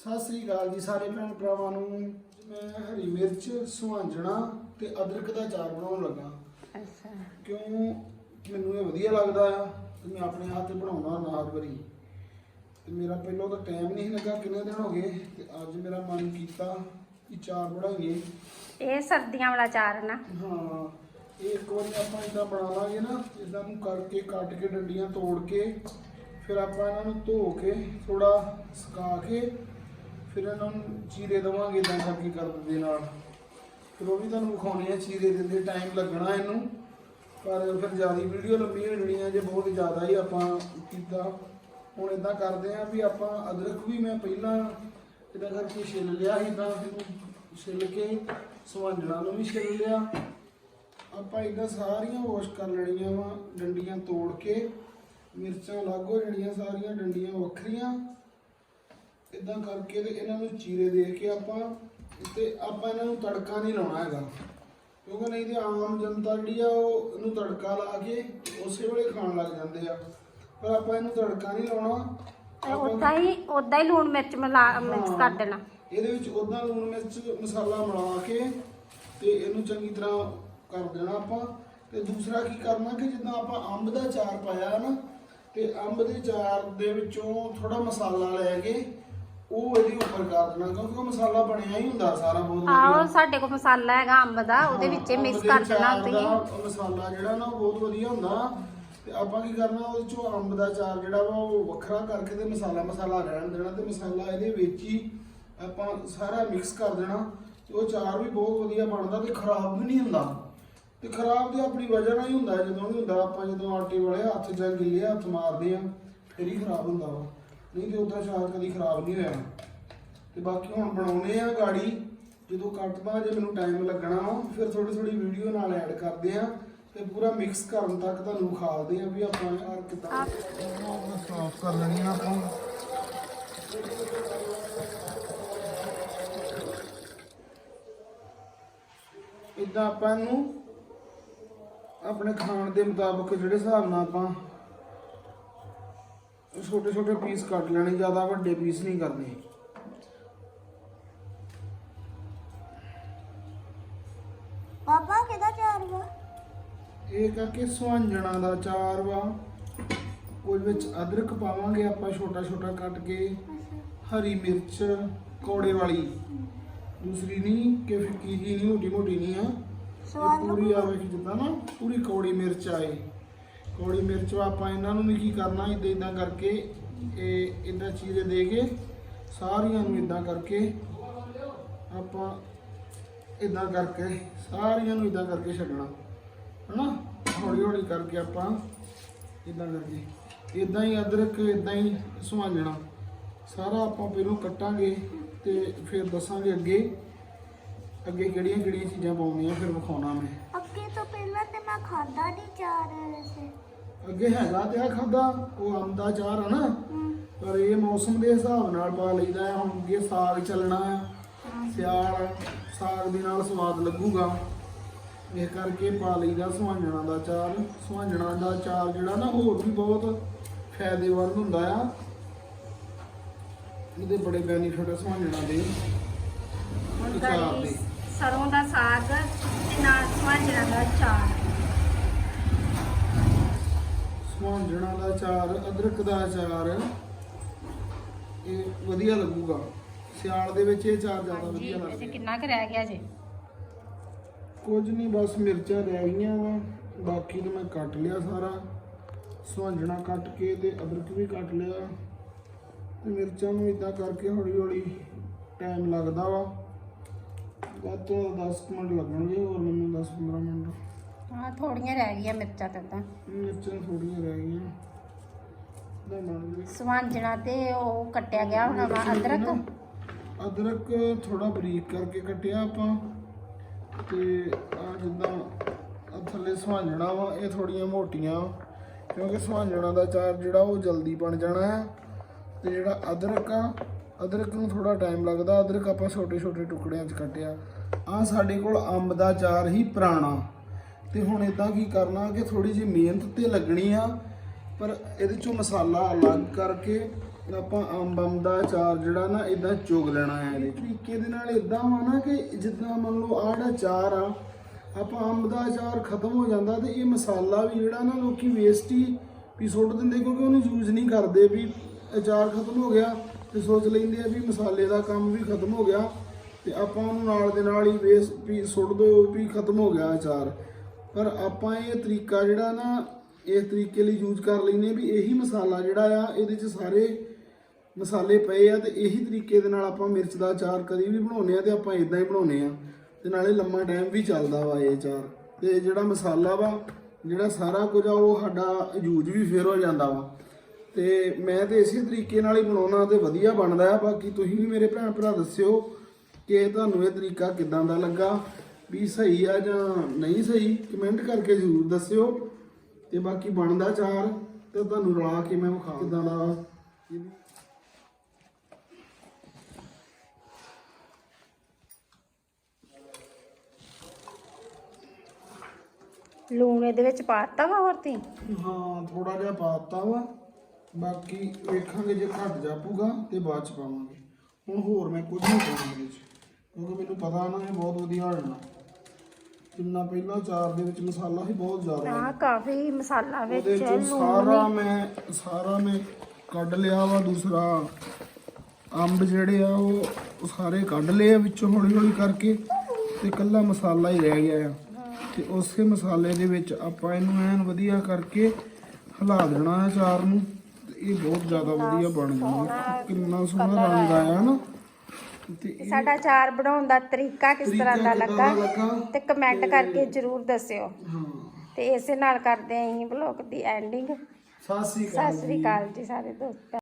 ਸਤਿ ਸ੍ਰੀ ਅਕਾਲ ਜੀ ਸਾਰੇ ਭੈਣ ਭਰਾਵਾਂ ਨੂੰ। ਮੈਂ ਹਰੀ ਮਿਰਚ ਸੁਹਾਂਜਣਾ ਤੇ ਅਦਰਕ ਦਾ ਚਾਰ ਬਣਾਉਣ ਲੱਗਾ। ਅੱਛਾ। ਕਿਉਂ? ਮੈਨੂੰ ਇਹ ਵਧੀਆ ਲੱਗਦਾ ਆ ਤੇ ਮੈਂ ਆਪਣੇ ਹੱਥ ਤੇ ਬਣਾਉਣਾ ਨਾ ਹਰ ਵਾਰੀ। ਤੇ ਮੇਰਾ ਪਹਿਲਾਂ ਤਾਂ ਟਾਈਮ ਨਹੀਂ ਲੱਗਾ ਕਿੰਨੇ ਦਿਨ ਹੋ ਗਏ ਤੇ ਅੱਜ ਮੇਰਾ ਮਨ ਕੀਤਾ ਕਿ ਚਾਰ ਬਣਾਈਏ। ਇਹ ਸਰਦੀਆਂ ਵਾਲਾ ਚਾਰ ਨਾ? ਹਾਂ ਇਹ ਇੱਕ ਵਾਰੀ ਆਪਾਂ ਇਦਾਂ ਬਣਾ ਲਾਂਗੇ ਨਾ ਇਦਾਂ ਨੂੰ ਕਰਕੇ ਕੱਟ ਕੇ ਡੰਡੀਆਂ ਤੋੜ ਕੇ ਫਿਰ ਆਪਾਂ ਇਹਨਾਂ ਨੂੰ ਧੋ ਕੇ ਥੋੜਾ ਸੁਕਾ ਕੇ ਫਿਰ ਇਹਨਾਂ ਨੂੰ ਚੀਰੇ ਦਵਾਂਗੇ ਇਦਾਂ ਕਰਕੇ ਕਰ ਦੇ ਨਾਲ। ਫਿਰ ਉਹ ਵੀ ਤੁਹਾਨੂੰ ਵਿਖਾਉਣੇ ਆ, ਚੀਰੇ ਦਿੰਦੇ ਟਾਈਮ ਲੱਗਣਾ ਇਹਨੂੰ। ਪਰ ਫਿਰ ਜ਼ਿਆਦਾ ਵੀਡੀਓ ਲੰਬੀ ਹੋ ਜਾਣੀ ਆ, ਜੇ ਬਹੁਤ ਜ਼ਿਆਦਾ ਹੀ ਆਪਾਂ ਕੀਤਾ। ਹੁਣ ਇਦਾਂ ਕਰਦੇ ਆ ਵੀ ਆਪਾਂ ਅਦਰਕ ਵੀ ਮੈਂ ਪਹਿਲਾਂ ਇਦਾਂ ਕਰਕੇ ਛਿੱਲ ਲਿਆ ਸੀ, ਤਾਂ ਇਹਨੂੰ ਛਿੱਲ ਕੇ ਸਵਾਂਜਣਾ ਨੂੰ ਵੀ ਛਿੱਲ ਲਿਆ। ਆਪਾਂ ਇਦਾਂ ਸਾਰੀਆਂ ਵਾਸ਼ ਕਰ ਲੈਣੀਆਂ ਵਾ, ਡੰਡੀਆਂ ਤੋੜ ਕੇ। ਮਿਰਚਾਂ ਅਲੱਗ ਹੋ ਜਾਣੀਆਂ ਸਾਰੀਆਂ, ਡੰਡੀਆਂ ਵੱਖਰੀਆਂ। ਇਦਾਂ ਕਰਕੇ ਤੇ ਇਹਨਾਂ ਨੂੰ ਚੀਰੇ ਦੇ ਕੇ ਆਪਾਂ ਤੇ ਆਪਾਂ ਇਹਨਾਂ ਨੂੰ ਤੜਕਾ ਨਹੀਂ ਲਾਉਣਾ ਹੈਗਾ। ਕਿਉਂਕਿ ਨਹੀਂ ਤੇ ਆਮ ਜਨਤਾ ਜਿਹੜੀ ਆ ਉਹ ਇਹਨੂੰ ਤੜਕਾ ਲਾ ਕੇ ਉਸੇ ਵੇਲੇ ਖਾਣ ਲੱਗ ਜਾਂਦੇ ਆ। ਪਰ ਆਪਾਂ ਇਹਨੂੰ ਤੜਕਾ ਨਹੀਂ ਲਾਉਣਾ। ਤੇ ਉਦਾਂ ਹੀ ਉਦਾਂ ਹੀ ਲੂਣ ਮਿਰਚ ਮਿਲਾ ਮਿਕਸ ਕਰ ਦੇਣਾ। ਇਹਦੇ ਵਿੱਚ ਉਦਾਂ ਲੂਣ ਮਿਰਚ ਮਸਾਲਾ ਮਿਲਾ ਕੇ ਤੇ ਇਹਨੂੰ ਚੰਗੀ ਤਰ੍ਹਾਂ ਕਰ ਦੇਣਾ ਆਪਾਂ। ਤੇ ਦੂਸਰਾ ਕੀ ਕਰਨਾ ਕਿ ਜਿੱਦਾਂ ਆਪਾਂ ਅੰਬ ਦਾ ਚਾਰ ਪਾਇਆ ਨਾ ਤੇ ਅੰਬ ਦੇ ਚਾਰ ਦੇ ਵਿੱਚੋਂ ਥੋੜਾ ਮਸਾਲਾ ਲੈ ਕੇ ਉਹ ਇਹਦੇ ਉੱਪਰ ਕਰ ਦੇਣਾ ਕਿਉਂਕਿ ਉਹ ਮਸਾਲਾ ਬਣਿਆ ਹੀ ਹੁੰਦਾ ਸਾਰਾ ਬਹੁਤ ਆਹੋ ਸਾਡੇ ਕੋਲ ਮਸਾਲਾ ਹੈਗਾ ਅੰਬ ਦਾ ਉਹਦੇ ਵਿੱਚ ਹਾਂ, ਮਿਕਸ ਅੰਬ ਦੇ ਕਰ ਦੇਣਾ ਚਾਰ ਤੁਸੀਂ। ਦਾ ਉਹ ਮਸਾਲਾ ਜਿਹੜਾ ਨਾ ਉਹ ਬਹੁਤ ਵਧੀਆ ਹੁੰਦਾ। ਤੇ ਆਪਾਂ ਕੀ ਕਰਨਾ ਉਹਦੇ ਚੋਂ ਅੰਬ ਦਾ ਚਾਰ ਜਿਹੜਾ ਵਾ ਉਹ ਵੱਖਰਾ ਕਰਕੇ ਤੇ ਮਸਾਲਾ ਮਸਾਲਾ ਰਹਿਣ ਦੇਣਾ ਤੇ ਮਸਾਲਾ ਇਹਦੇ ਵਿੱਚ ਹੀ ਆਪਾਂ ਸਾਰਾ ਮਿਕਸ ਕਰ ਦੇਣਾ। ਤੇ ਉਹ ਚਾਰ ਵੀ ਬਹੁਤ ਵਧੀਆ ਬਣਦਾ ਤੇ ਖਰਾਬ ਵੀ ਨਹੀਂ ਹੁੰਦਾ। ਤੇ ਖਰਾਬ ਤੇ ਆਪਣੀ ਵਜ੍ਹਾ ਨਾਲ ਹੀ ਹੁੰਦਾ ਜਦੋਂ ਵੀ ਹੁੰਦਾ ਆਪਾਂ ਜਦੋਂ ਆਟੇ ਵਾਲੇ ਹੱਥ ਜਾਂ ਗਿੱਲੇ ਹੱਥ ਮਾਰਦੇ ਆ ਫਿਰ ਹੀ ਖਰਾਬ ਹੁੰਦਾ ਵਾ। ਨਹੀਂ ਤੇ ਉਦਾਂ ਚਾਰ ਕਦੀ ਖਰਾਬ ਨਹੀਂ ਹੋਇਆ। ਤੇ ਬਾਕੀ ਹੁਣ ਬਣਾਉਨੇ ਆ ਗਾੜੀ ਜਦੋਂ ਕੱਟਦਾ ਜੇ ਮੈਨੂੰ ਟਾਈਮ ਲੱਗਣਾ ਵਾ ਫਿਰ ਥੋੜੀ ਥੋੜੀ ਵੀਡੀਓ ਨਾਲ ਐਡ ਕਰਦੇ ਆ ਤੇ ਪੂਰਾ ਮਿਕਸ ਕਰਨ ਤੱਕ ਤੁਹਾਨੂੰ ਵਿਖਾਲਦੇ ਆ ਵੀ ਆਪਾਂ ਯਾਰ ਕਿਦਾਂ ਸਾਫ਼ ਕਰ ਲੈਣੀ ਆ ਆਪਾਂ। ਇਦਾਂ ਆਪਾਂ ਇਹਨੂੰ ਆਪਣੇ ਖਾਣ ਦੇ ਮੁਤਾਬਕ ਜਿਹੜੇ ਹਿਸਾਬ ਨਾਲ ਆਪਾਂ ਛੋਟੇ ਛੋਟੇ ਪੀਸ ਕੱਟ ਲੈਣੇ ਜ਼ਿਆਦਾ ਵੱਡੇ ਪੀਸ ਨਹੀਂ ਕਰਨੇ। ਪਾਪਾ ਕਿਹਦਾ ਚਾਰ ਵਾ? ਇਹ ਕਰਕੇ ਸੁਹਾਂਜਣਾ ਦਾ ਚਾਰ ਵਾ। ਉਹਦੇ ਵਿੱਚ ਅਦਰਕ ਪਾਵਾਂਗੇ ਆਪਾਂ ਛੋਟਾ ਛੋਟਾ ਕੱਟ ਕੇ। ਹਰੀ ਮਿਰਚ ਕੋੜੇ ਵਾਲੀ। ਦੂਸਰੀ ਨਹੀਂ ਕਿ ਫਿੱਕੀ ਜੀ ਨਹੀਂ ਮੋਟੀ ਮੋਟੀ ਨਹੀਂ ਆ ਪੂਰੀ ਆਵੇ ਕਿ ਜਿੱਦਾਂ ਨਾ ਪੂਰੀ ਕੌੜੀ ਮਿਰਚ ਆਏ। ਕੌੜੀ ਮਿਰਚ ਆਪਾਂ ਇਹਨਾਂ ਨੂੰ ਵੀ ਕੀ ਕਰਨਾ ਇਦਾਂ ਇਦਾਂ ਕਰਕੇ ਇਹ ਇਦਾਂ ਚੀਰੇ ਦੇ ਕੇ ਸਾਰੀਆਂ ਨੂੰ ਇਦਾਂ ਕਰਕੇ ਆਪਾਂ ਇਦਾਂ ਕਰਕੇ ਸਾਰੀਆਂ ਨੂੰ ਇਦਾਂ ਕਰਕੇ ਛੱਡਣਾ, ਹਨਾ? ਹੌਲੀ ਹੌਲੀ ਕਰਕੇ ਆਪਾਂ ਇਦਾਂ ਕਰਕੇ ਇਦਾਂ ਹੀ ਅਦਰਕ ਇਦਾਂ ਹੀ ਸੁਹਾਂਜਣਾ ਸਾਰਾ ਆਪਾਂ ਪਹਿਲਾਂ ਕੱਟਾਂਗੇ ਤੇ ਫਿਰ ਦੱਸਾਂਗੇ ਅੱਗੇ ਅੱਗੇ ਕਿਹੜੀਆਂ ਕਿਹੜੀਆਂ ਚੀਜ਼ਾਂ ਪਾਉਣੀਆਂ, ਫਿਰ ਵਿਖਾਉਣਾ ਮੈਂ। ਅੱਗੇ ਤੋਂ ਪਹਿਲਾਂ ਤੇ ਮੈਂ ਖਾਦਾ ਨਹੀਂ ਚਾਰ ਵੈਸੇ। ਅੱਗੇ ਹੈਗਾ ਤੇ ਆ ਖਾਦਾ ਉਹ ਦਾ ਚਾਰ ਆ ਨਾ। ਪਰ ਇਹ ਮੌਸਮ ਦੇ ਹਿਸਾਬ ਨਾਲ ਪਾ ਲਈਦਾ ਆ ਹੁਣ ਅੱਗੇ ਸਾਗ ਚੱਲਣਾ ਆ ਸਿਆਲ ਸਾਗ ਦੇ ਨਾਲ ਸਵਾਦ ਲੱਗੂਗਾ। ਇਹ ਕਰਕੇ ਪਾ ਲਈਦਾ ਸੁਹਾਂਜਣਾ ਦਾ ਚਾਰ। ਸੁਹਾਂਜਣਾ ਦਾ ਚਾਰ ਜਿਹੜਾ ਨਾ ਹੋਰ ਵੀ ਬਹੁਤ ਫਾਇਦੇਮੰਦ ਹੁੰਦਾ ਆ। ਇਹਦੇ ਬੜੇ ਬੈਨੀਫਿਟ ਆ ਸੁਹਾਂਜਣਾ ਦੇ। ਹੁਣ ਸਰੋਂ ਦਾ ਸਾਗ ਤੇ ਨਾਲ ਸਵਾਂਜਣਾ ਦਾ ਚਾਰ। ਸੁਹਾਂਜਣਾ ਦਾ ਚਾਰ ਅਦਰਕ ਦਾ ਚਾਰ ਇਹ ਵਧੀਆ ਲੱਗੂਗਾ। ਸਿਆਲ ਦੇ ਵਿੱਚ ਇਹ ਚਾਰ ਜ਼ਿਆਦਾ ਵਧੀਆ ਲੱਗਦੇ ਕਿੰਨਾ ਕੁ ਰਹਿ ਗਿਆ ਜੇ? ਕੁਝ ਨਹੀਂ ਬਸ ਮਿਰਚਾਂ ਰਹਿ ਗਈਆਂ ਵਾ। ਬਾਕੀ ਤਾਂ ਮੈਂ ਕੱਟ ਲਿਆ ਸਾਰਾ। ਸੁਹਾਂਜਣਾ ਕੱਟ ਕੇ ਤੇ ਅਦਰਕ ਵੀ ਕੱਟ ਲਿਆ। ਤੇ ਮਿਰਚਾਂ ਨੂੰ ਇਦਾਂ ਕਰਕੇ ਹੌਲੀ ਹੌਲੀ ਟਾਈਮ ਲੱਗਦਾ ਵਾ। ਵੱਧ ਤੋਂ ਵੱਧ 10 ਕੁ ਮਿੰਟ ਲੱਗਣਗੇ ਹੋਰ ਮੈਨੂੰ 10 15 ਮਿੰਟ। ਹਾਂ ਥੋੜੀਆਂ ਰਹਿ ਗਈਆਂ ਮਿਰਚਾਂ ਤੇ ਤਾਂ। ਮਿਰਚਾਂ ਥੋੜੀਆਂ ਰਹਿ ਗਈਆਂ। ਸਵਾਂਜਣਾ ਤੇ ਉਹ ਕੱਟਿਆ ਗਿਆ ਹੁਣ ਵਾ ਅਦਰਕ। ਅਦਰਕ ਥੋੜਾ ਬਰੀਕ ਕਰਕੇ ਕੱਟਿਆ ਆਪਾਂ। ਤੇ ਆ ਜਿੱਦਾਂ ਆਹ ਥੱਲੇ ਸੁਹਾਂਜਣਾ ਵਾ ਇਹ ਥੋੜੀਆਂ ਮੋਟੀਆਂ ਕਿਉਂਕਿ ਸੁਹਾਂਜਣਾ ਦਾ ਚਾਰ ਜਿਹੜਾ ਉਹ ਜਲਦੀ ਬਣ ਜਾਣਾ ਹੈ। ਤੇ ਜਿਹੜਾ ਅਦਰਕ ਆ ਅਦਰਕ ਨੂੰ ਥੋੜਾ ਟਾਈਮ ਲੱਗਦਾ। ਅਦਰਕ ਆਪਾਂ ਛੋਟੇ ਛੋਟੇ ਟੁਕੜਿਆਂ 'ਚ ਕੱਟਿਆ। ਆ ਸਾਡੇ ਕੋਲ ਅੰਬ ਦਾ ਚਾਰ ਹੀ ਪੁਰਾਣਾ। ਤੇ ਹੁਣ ਇਦਾਂ ਕੀ ਕਰਨਾ ਕਿ ਥੋੜੀ ਜਿਹੀ ਮਿਹਨਤ ਤੇ ਲੱਗਣੀ ਆ, ਪਰ ਇਹਦੇ ਚੋਂ ਮਸਾਲਾ ਅਲੱਗ ਕਰਕੇ ਆਪਾਂ ਅੰਬ ਅੰਬ ਦਾ ਅਚਾਰ ਜਿਹੜਾ ਨਾ ਇਦਾਂ ਚੁਗ ਲੈਣਾ ਹੈ। ਇਹਦੇ ਤਰੀਕੇ ਦੇ ਨਾਲ ਇਦਾਂ ਵਾ ਨਾ ਕਿ ਜਿੱਦਾਂ ਮੰਨ ਲਓ ਆਹ ਜਿਹੜਾ ਅਚਾਰ ਆ, ਆਪਾਂ ਅੰਬ ਦਾ ਅਚਾਰ ਖਤਮ ਹੋ ਜਾਂਦਾ ਤੇ ਇਹ ਮਸਾਲਾ ਵੀ ਜਿਹੜਾ ਨਾ ਲੋਕੀ ਵੇਸਟ ਹੀ ਵੀ ਸੁੱਟ ਦਿੰਦੇ ਕਿਉਂਕਿ ਉਹਨੂੰ ਯੂਜ਼ ਨਹੀਂ ਕਰਦੇ ਵੀ ਅਚਾਰ ਖਤਮ ਹੋ ਗਿਆ ਤੇ ਸੋਚ ਲੈਂਦੇ ਆ ਵੀ ਮਸਾਲੇ ਦਾ ਕੰਮ ਵੀ ਖਤਮ ਹੋ ਗਿਆ ਤੇ ਆਪਾਂ ਉਹਨੂੰ ਨਾਲ ਦੇ ਨਾਲ ਹੀ ਵੇਸ ਵੀ ਸੁੱਟ ਦੋ ਵੀ ਖਤਮ ਹੋ ਗਿਆ ਅਚਾਰ। ਪਰ ਆਪਾਂ ਇਹ ਤਰੀਕਾ ਜਿਹੜਾ ਨਾ, ਇਸ ਤਰੀਕੇ ਲਈ ਯੂਜ਼ ਕਰ ਲੈਂਦੇ ਵੀ ਇਹੀ ਮਸਾਲਾ ਜਿਹੜਾ ਆ, ਇਹਦੇ 'ਚ ਸਾਰੇ ਮਸਾਲੇ ਪਏ ਆ ਤੇ ਇਹੀ ਤਰੀਕੇ ਦੇ ਨਾਲ ਆਪਾਂ ਮਿਰਚ ਦਾ ਅਚਾਰ ਕਦੀ ਵੀ ਬਣਾਉਨੇ ਆ ਤੇ ਆਪਾਂ ਇਦਾਂ ਹੀ ਬਣਾਉਨੇ ਆ ਤੇ ਨਾਲੇ ਲੰਮਾ ਟਾਈਮ ਵੀ ਚੱਲਦਾ ਵਾ ਇਹ ਅਚਾਰ। ਤੇ ਜਿਹੜਾ ਮਸਾਲਾ ਵਾ, ਜਿਹੜਾ ਸਾਰਾ ਕੁਝ ਆ, ਉਹ ਸਾਡਾ ਯੂਜ਼ ਵੀ ਫੇਰ ਹੋ ਜਾਂਦਾ ਵਾ। ਤੇ ਮੈਂ ਤੇ ਇਸੇ ਤਰੀਕੇ ਨਾਲ ਹੀ ਬਣਾਉਣਾ ਤੇ ਵਧੀਆ ਬਣਦਾ ਆ। ਬਾਕੀ ਤੁਸੀਂ ਵੀ ਮੇਰੇ ਭੈਣ ਭਰਾ ਦੱਸਿਓ ਕਿ ਤੁਹਾਨੂੰ ਇਹ ਤਰੀਕਾ ਕਿਦਾਂ ਦਾ ਲੱਗਾ। ਵੀ ਸਹੀ ਆ ਜਾਂ ਨਹੀਂ ਸਹੀ ਕਮੈਂਟ ਕਰਕੇ ਜ਼ਰੂਰ ਦੱਸਿਓ। ਤੇ ਬਾਕੀ ਬਣਦਾ ਚਾਰ ਤੇ ਤੁਹਾਨੂੰ ਰਲਾ ਕੇ ਮੈਂ ਵਿਖਾ ਕਿਦਾਂ ਦਾ ਲੂਣ ਇਹਦੇ ਵਿੱਚ ਪਾਤਾ ਵਾ ਹੋਰ ਤੀ ਹਾਂ ਥੋੜਾ ਜਿਹਾ ਪਾਤਾ ਵਾ। ਬਾਕੀ ਵੇਖਾਂਗੇ ਜੇ ਘਟ ਜਾਪੂਗਾ ਤੇ ਬਾਅਦ ਚ ਪਾਵਾਂਗੇ। ਹੁਣ ਹੋਰ ਮੈਂ ਕੁਝ ਨਹੀਂ ਪਾਉਣਾ ਇਹਦੇ ਚ ਕਿਉਂਕਿ ਮੈਨੂੰ ਪਤਾ ਨਾ ਇਹ ਬਹੁਤ ਵਧੀਆ ਹੋ ਜਾਣਾ ਜਿੰਨਾ ਪਹਿਲਾਂ ਚਾਰ ਦੇ ਵਿੱਚ ਮਸਾਲਾ ਸੀ ਬਹੁਤ ਜ਼ਿਆਦਾ ਆ ਕਾਫੀ ਮਸਾਲਾ ਵਿੱਚ ਉਹਦੇ ਚੋਂ ਸਾਰਾ ਮੈਂ ਸਾਰਾ ਮੈਂ ਕੱਢ ਲਿਆ ਵਾ ਦੂਸਰਾ ਅੰਬ ਜਿਹੜੇ ਆ ਉਹ ਸਾਰੇ ਕੱਢ ਲਏ ਆ ਵਿੱਚੋਂ ਹੌਲੀ ਹੌਲੀ ਕਰਕੇ ਤੇ ਕੱਲਾ ਮਸਾਲਾ ਹੀ ਰਹਿ ਗਿਆ ਆ। ਤੇ ਉਸੇ ਮਸਾਲੇ ਦੇ ਵਿੱਚ ਆਪਾਂ ਇਹਨੂੰ ਐਨ ਵਧੀਆ ਕਰਕੇ ਹਿਲਾ ਦੇਣਾ ਆ ਚਾਰ ਨੂੰ। ਇਹ ਬਹੁਤ ਜ਼ਿਆਦਾ ਵਧੀਆ ਬਣ ਜਾਊਗਾ। ਕਿੰਨਾ ਸੋਹਣਾ ਰੰਗ ਆਇਆ ਨਾ। ਤੇ ਇਹ ਸਾਡਾ ਅਚਾਰ ਬਣਾਉਣ ਦਾ ਤਰੀਕਾ ਕਿਸ ਤਰ੍ਹਾਂ ਦਾ ਤਰੀਕਾ ਕਿੱਦਾਂ ਲੱਗਾ ਦਾ ਲੱਗਾ? ਤੇ ਕਮੈਂਟ ਕਰਕੇ ਜਰੂਰ ਦੱਸਿਓ। ਹਾਂ। ਤੇ ਇਸੇ ਨਾਲ ਕਰਦੇ ਆਂ ਅਸੀਂ ਵਲੌਗ ਦੀ ਐਂਡਿੰਗ ਸਤਿ ਸ੍ਰੀ ਅਕਾਲ ਸਤਿ ਸ੍ਰੀ ਅਕਾਲ ਜੀ ਸਾਰੇ ਦੋਸਤਾਂ।